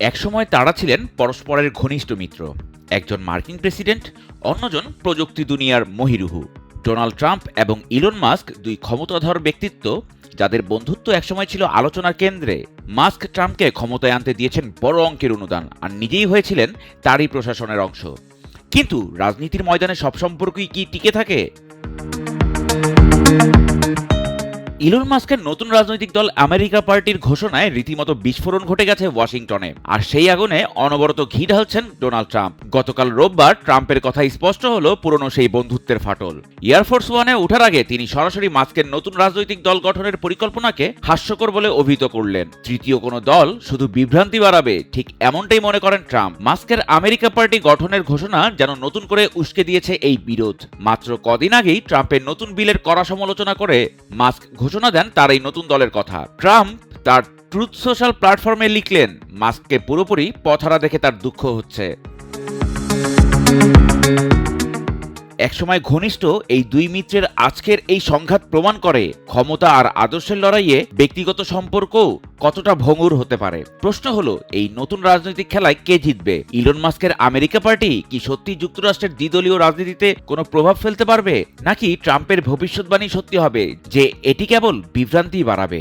একসময় তারা ছিলেন পরস্পরের ঘনিষ্ঠ মিত্র। একজন মার্কিন প্রেসিডেন্ট, অন্যজন প্রযুক্তি দুনিয়ার মহিরুহু। ডোনাল্ড ট্রাম্প এবং ইলন মাস্ক দুই ক্ষমতাধর ব্যক্তিত্ব যাদের বন্ধুত্ব একসময় ছিল আলোচনার কেন্দ্রে। মাস্ক ট্রাম্পকে ক্ষমতায় আনতে দিয়েছেন বড় অঙ্কের অনুদান আর নিজেই হয়েছিলেন তারই প্রশাসনের অংশ। কিন্তু রাজনীতির ময়দানে সব সম্পর্কই কি টিকে থাকে? ইলন মাস্কের নতুন রাজনৈতিক দল আমেরিকা পার্টির ঘোষণায় রীতিমতো বিস্ফোরণ ঘটে গেছে ওয়াশিংটনে। আর সেই আগুনে অনবরত ঘি ঢালছেন ডোনাল্ড ট্রাম্প। গতকাল রোববার ট্রাম্পের কথা স্পষ্ট হলো পুরনো সেই বন্ধুত্বের ফাটল। এয়ারফোর্স ওয়ানে ওঠার আগে তিনি সরাসরি মাস্কের নতুন রাজনৈতিক দল গঠনের পরিকল্পনাকে হাস্যকর বলে অভিহিত করলেন। তৃতীয় কোনো দল শুধু বিভ্রান্তি বাড়াবে, ঠিক এমনটাই মনে করেন ট্রাম্প। মাস্কের আমেরিকা পার্টি গঠনের ঘোষণা যেন নতুন করে উস্কে দিয়েছে এই বিরোধ। মাত্র কদিন আগেই ট্রাম্পের নতুন বিলের কড়া সমালোচনা করে মাস্ক ঘোষণা দেন তার এই নতুন দলের কথা। ট্রাম্প তার ট্রুথ সোশ্যাল প্ল্যাটফর্মে লিখলেন, মাস্ককে পুরোপুরি পথারা দেখে তার দুঃখ হচ্ছে। একসময় ঘনিষ্ঠ এই দুই মিত্রের আজকের এই সংঘাত প্রমাণ করে ক্ষমতা আর আদর্শের লড়াইয়ে ব্যক্তিগত সম্পর্কও কতটা ভঙ্গুর হতে পারে। প্রশ্ন হলো, এই নতুন রাজনৈতিক খেলায় কে জিতবে? ইলন মাস্কের আমেরিকা পার্টি কি সত্যি যুক্তরাষ্ট্রের দ্বিদলীয় রাজনীতিতে কোনো প্রভাব ফেলতে পারবে? নাকি ট্রাম্পের ভবিষ্যৎবাণী সত্যি হবে যে এটি কেবল বিভ্রান্তি বাড়াবে?